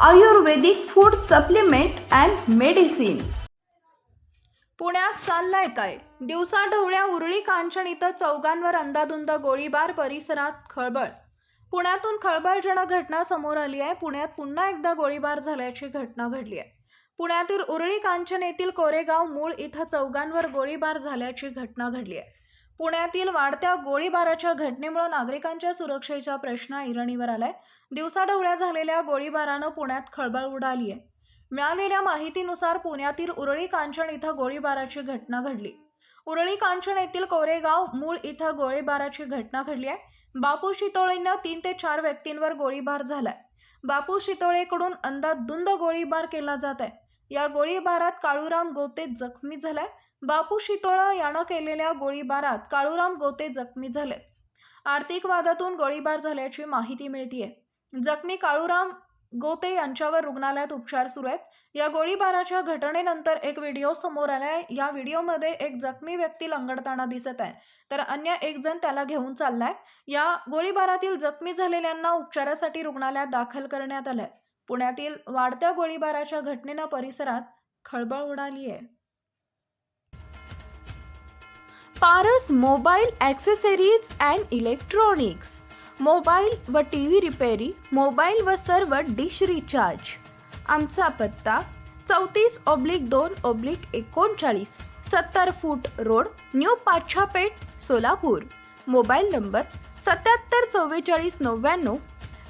Ayurvedic food supplement and medicine पुण्यात चाललाय काय? दिवसा ढवळ्या उरळी कांचन इथं चौघांवर अंदाधुंद गोळीबार परिसरात खळबळ. पुण्यातून खळबळजनक घटना समोर आली आहे. पुण्यात पुन्हा एकदा गोळीबार झाल्याची घटना घडली आहे. पुण्यातील उरळी कांचन येथील कोरेगाव मूळ इथं चौघांवर गोळीबार झाल्याची घटना घडली आहे. पुण्यातील वाढत्या गोळीबाराच्या घटनेमुळे नागरिकांच्या सुरक्षेचा प्रश्न ऐरणीवर आलाय. दिवसाढवळ्या झालेल्या गोळीबारानं पुण्यात खळबळ उडाली आहे मिळालेल्या माहितीनुसार पुण्यातील उरळी कांचन इथं गोळीबाराची घटना घडली. उरळी कांचन येथील कोरेगाव मूळ इथं गोळीबाराची घटना घडली आहे बापू शितोळेनं तीन ते चार व्यक्तींवर गोळीबार झालाय. बापू शितोळेकडून अंदाधुंद गोळीबार केला जात आहे. या गोळीबारात काळूराम गोते जखमी झालाय बापू शितोळा यानं केलेल्या गोळीबारात काळूराम गोते जखमी झाले आर्थिक वादातून गोळीबार झाल्याची माहिती मिळतीये. जखमी काळूराम गोते यांच्यावर रुग्णालयात उपचार सुरू आहेत. या गोळीबाराच्या घटनेनंतर एक व्हिडिओ समोर आलाय. या व्हिडिओमध्ये एक जखमी व्यक्ती लंगडताना दिसत आहे. तर अन्य एक जण त्याला घेऊन चाललाय. या गोळीबारातील जखमी झालेल्यांना उपचारासाठी रुग्णालयात दाखल करण्यात आलंय. पुण्यातील वाढत्या गोळीबाराच्या घटनेनं परिसरात खळबळ उडाली आहे Paras mobile accessories and electronics mobile व टी व्ही रिपेरी मोबाईल व सर्व डिश रिचार्ज. आमचा पत्ता चौतीस ऑब्लिक दोन ओब्लिक एकोणचाळीस सत्तर foot road new Pachhapeth Solapur. Mobile number सत्याहत्तर चव्वेचाळीस नव्याण्णव